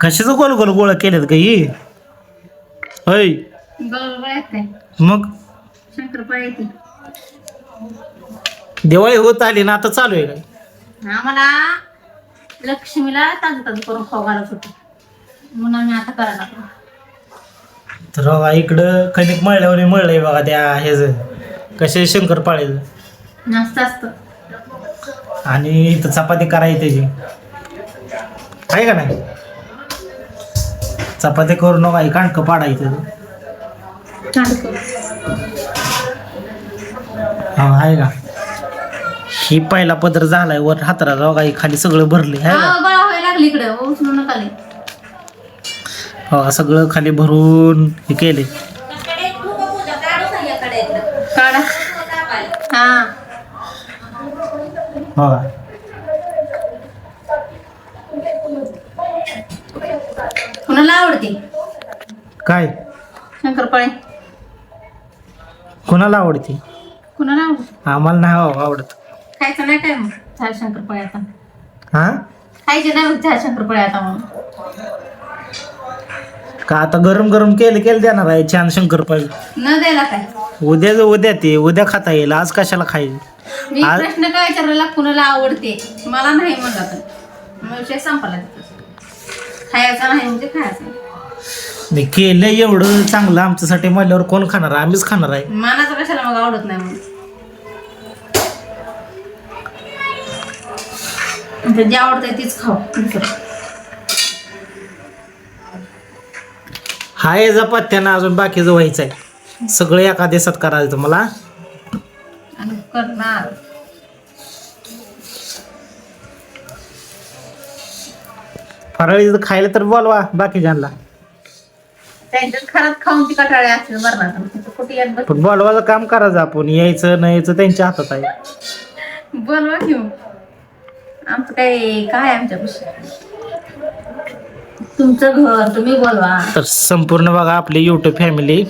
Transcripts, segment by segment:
कशाचं गोल गोल गोळा केलेत का ही? होय. मग? शंकरपाळी दिवाळी होत आली ना आता चालू आहे काय? आम्हाला लक्ष्मीला ताजं ताजं करून खाऊ घालत होते. म्हणून आम्ही आता करायला लागलो. तर बघा इकडं कणिक मळल्यावर मळलंय बघा त्या ह्याचं. कसे शंकर जास्त असतं. आणि इथं चपाती करायची त्याची. आहे का नाही? चपाती करू नका ही कांडकं पाडायचं. हा आहे का? ही पहिला पदर झालाय वर हाताला बघा ही खाली सगळं भरले आहे का? हा, गळा व्हायला लागली इकडे उचलू नका लई. हो सगळं खाली भरून हे केले काढा. हा. हो काय? शंकरपाळे. कोणाला आवडते? कुणाला आवडते? आम्हाला नाही हो आवडत. खायचं नाही काय मग? झाड शंकरपाळे आता. हा? खायचे नाही मग झाड शंकरपाळे आता मग. का आता गरम गरम केलं केलं देणार आहे छान शंकरपाळी? न द्यायला काय? उद्या उद्या ते उद्या खाता येईल आज कशाला मी आ- प्रश्न काय विचारला कुणाला आवडते? मला नाही म्हणला तर. मग विषय संपला तिथं. खायचा नाही म्हणजे खायचं. नाही. मी केलं एवढं चांगलं आमच्यासाठी म्हणल्यावर कोण खाणार आहे? आम्हीच खाणार आहे. मानाचं कशाला मग आवडत नाही म्हणजे जे आवडतंय तीच खाऊ. दुसरं हाय पत्त्यानं अजून बाकीचं व्हायचं आहे सगळं एका दिवसात करायचं मला. आणि करणार. फराळी खायला तर बोलवा बाकीच्यांना. त्यांच्यात खरंच खाऊन ती कटाळे असेल मरणार कुठे येत बस पण बोलवायचं काम करायचं आपण. यायचं नाही यायचं त्यांच्या हातात आहे. बोलवा घेऊ आमचं काय काय आमच्या तुमचं घर तुम्ही बोलवा. तर संपूर्ण बघा आपली युट्यूब फॅमिली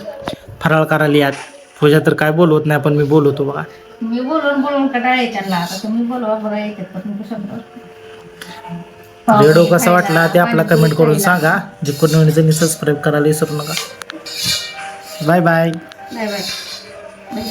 फराळ करायला यात. पूजा तर काय बोलवत नाही पण मी बोलवतो बघा. मी बोलून बोलून कटाळे त्यांना. आता तुम्ही बोलवा बघा येतात पण. शब्द व्हिडिओ कसा वाटला ते आपला कमेंट करून सांगा. जे कोणी त्यांनी सबस्क्राईब करायला विसरू नका. बाय. Bye bye. बाय.